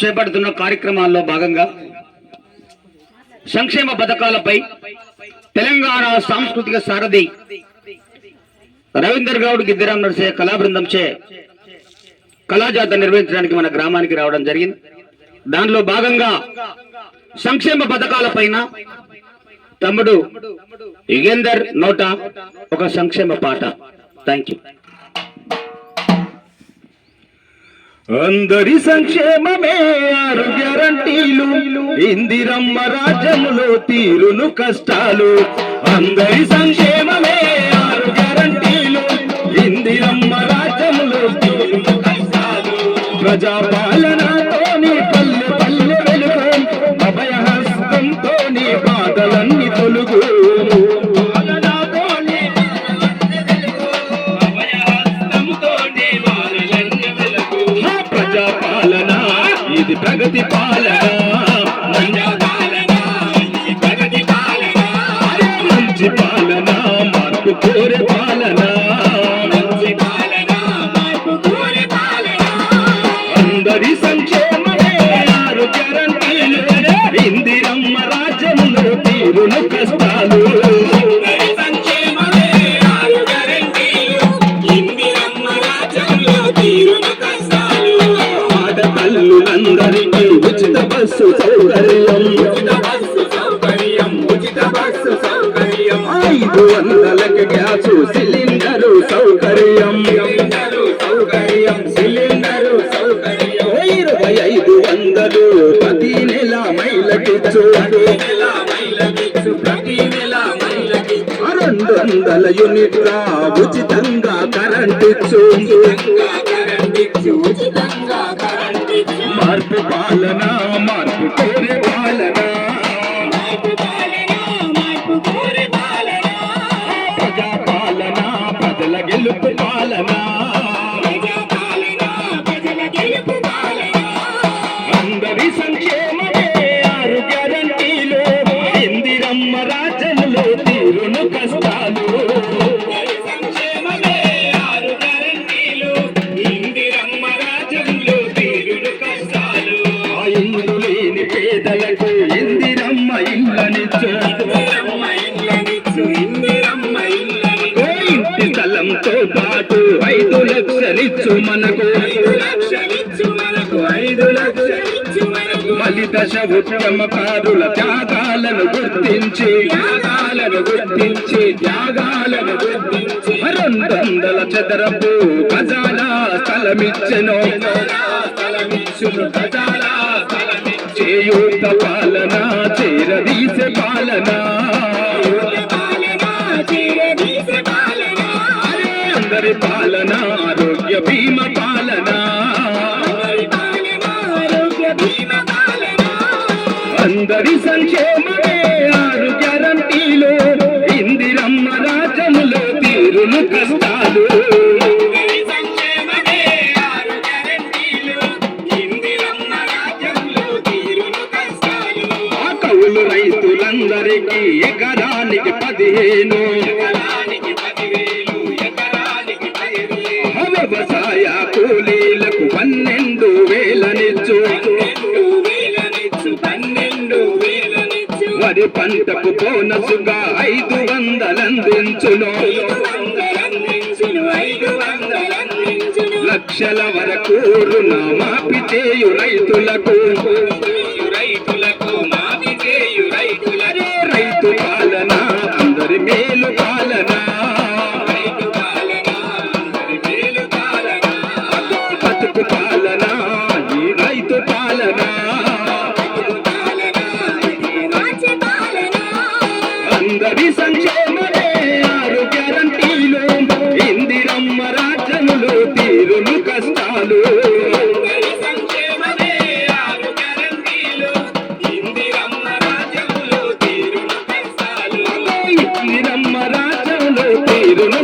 చేపడుతున్న కార్యక్రమాల్లో భాగంగా సంక్షేమ పథకాలపై తెలంగాణ సాంస్కృతిక సారథి రవీందర్ గౌడ్ గిద్దిరాం నర్సే కళా బృందంచే కళాజాత నిర్వహించడానికి మన గ్రామానికి రావడం జరిగింది. దానిలో భాగంగా సంక్షేమ పథకాలపైన తమ్ముడు యుగేందర్ నోట ఒక సంక్షేమ పాట. థ్యాంక్ యూ అందరి సంక్షేమమే ఆరు గ్యారంటీలు ఇందిరమ్మ రాజ్యములో తీరును కష్టాలు. అందరి సంక్షేమమే ఆరు గ్యారంటీలు ఇందిరమ్మ రాజ్యములో తీరును కష్టాలు. ప్రజాపాలన సౌకర్యం ఉచిత బస్సు సౌకర్యం ఐదు వందలకి గ్యాసు సిలిండరు సౌకర్యం. ఇరవై ఐదు వందలు ప్రతి నెల మైలకిచ్చు రెండు వందల యూనిట్ల ఉచితంగా కరెంట్ ఇచ్చు మార్పు పాలన మార్పు కోరే పాలన. ప్రజా పాలన ప్రజల గెలుపు పాలన. మలి దశ ఉద్యమకారుల త్యాగాలను గుర్తించి త్యాగాలను గుర్తించి త్యాగాలను గుర్తించి. రెండు వందల చదరపు గజాల స్థలమిచ్చెను. చేయూత పాలన చేరదీసే పాలన. అందరి సంక్షేమమే ఆరు గ్యారంటీలు. ఇందిరమ్మ రాజ్యములో తీరును కష్టాలు. కవులు రైతులందరికీ ఎకరానికి పదిహేను. వ్యవసాయ కూలీలకు పంటకు బోనసుగా ఐదు వందలందించును. లక్షల వరకు రుణమాపి చేయు రైతులకు You know.